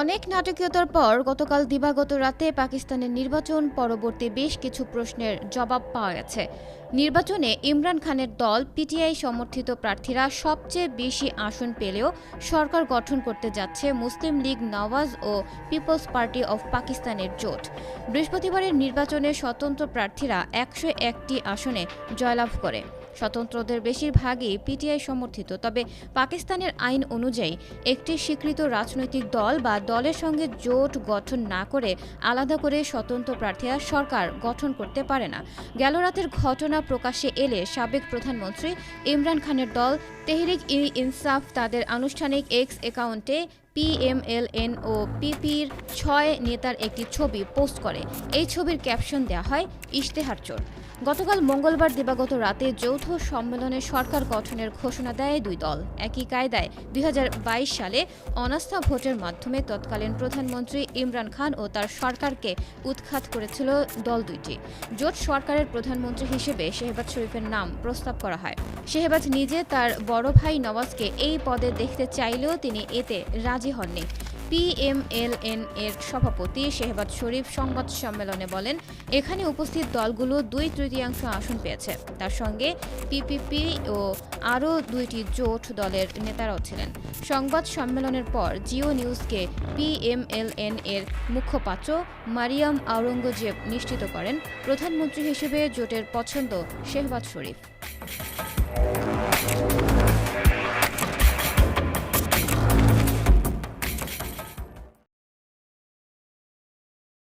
অনেক নাটকীয়তার পর গতকাল দিবাগত রাতে পাকিস্তানের নির্বাচন পরবর্তী বেশ কিছু প্রশ্নের জবাব পাওয়া গেছে। নির্বাচনে ইমরান খানের দল, পিটিআই সমর্থিত প্রার্থীরা সবচেয়ে বেশি আসন পেলেও সরকার গঠন করতে যাচ্ছে মুসলিম লীগ নওয়াজ ও পিপলস পার্টি অফ পাকিস্তানের জোট। বৃহস্পতিবারের নির্বাচনে স্বতন্ত্র প্রার্থীরা একশো একটি আসনে জয়লাভ করে। স্বতন্ত্রদের বেশিরভাগই পিটিআই সমর্থিত, তবে পাকিস্তানের আইন অনুযায়ী একটি স্বীকৃত রাজনৈতিক দল বা দলের সঙ্গে জোট গঠন না করে আলাদা করে স্বতন্ত্র প্রার্থীরা সরকার গঠন করতে পারে না। গেল রাতের ঘটনা প্রকাশে এলে সাবেক প্রধানমন্ত্রী ইমরান খানের দল তেহরিক ই ইনসাফ তাদের আনুষ্ঠানিক এক্স অ্যাকাউন্টে পিএমএলএন ও পিপির ছয় নেতার একটি ছবি পোস্ট করে। এই ছবির ক্যাপশন দেওয়া হয়, ইশতেহার চোর। গতকাল মঙ্গলবার দিবাগত রাতে যৌথ সম্মেলনে সরকার গঠনের ঘোষণা দেয় দুই দল। একই কায়দায় দুই হাজার বাইশ সালে অনাস্থা ভোটের মাধ্যমে তৎকালীন প্রধানমন্ত্রী ইমরান খান ও তার সরকারকে উৎখাত করেছিল দল দুইটি। জোট সরকারের প্রধানমন্ত্রী হিসেবে শেহবাজ শরীফের নাম প্রস্তাব করা হয়। শেহবাজ নিজে তার বড় ভাই নওয়াজকে এই পদে দেখতে চাইলেও তিনি এতে রাজি হননি। পিএমএলএন এর সভাপতি শেহবাজ শরীফ সংবাদ সম্মেলনে বলেন, এখানে উপস্থিত দলগুলো দুই তৃতীয়াংশ আসন পেয়েছে। তার সঙ্গে পিপিপি ও আরও দুইটি জোট দলের নেতারাও ছিলেন। সংবাদ সম্মেলনের পর জিও নিউজকে পিএমএলএন এর মুখপাত্র মারিয়াম আওরঙ্গজেব নিশ্চিত করেন, প্রধানমন্ত্রী হিসেবে জোটের পছন্দ শেহবাজ শরীফ।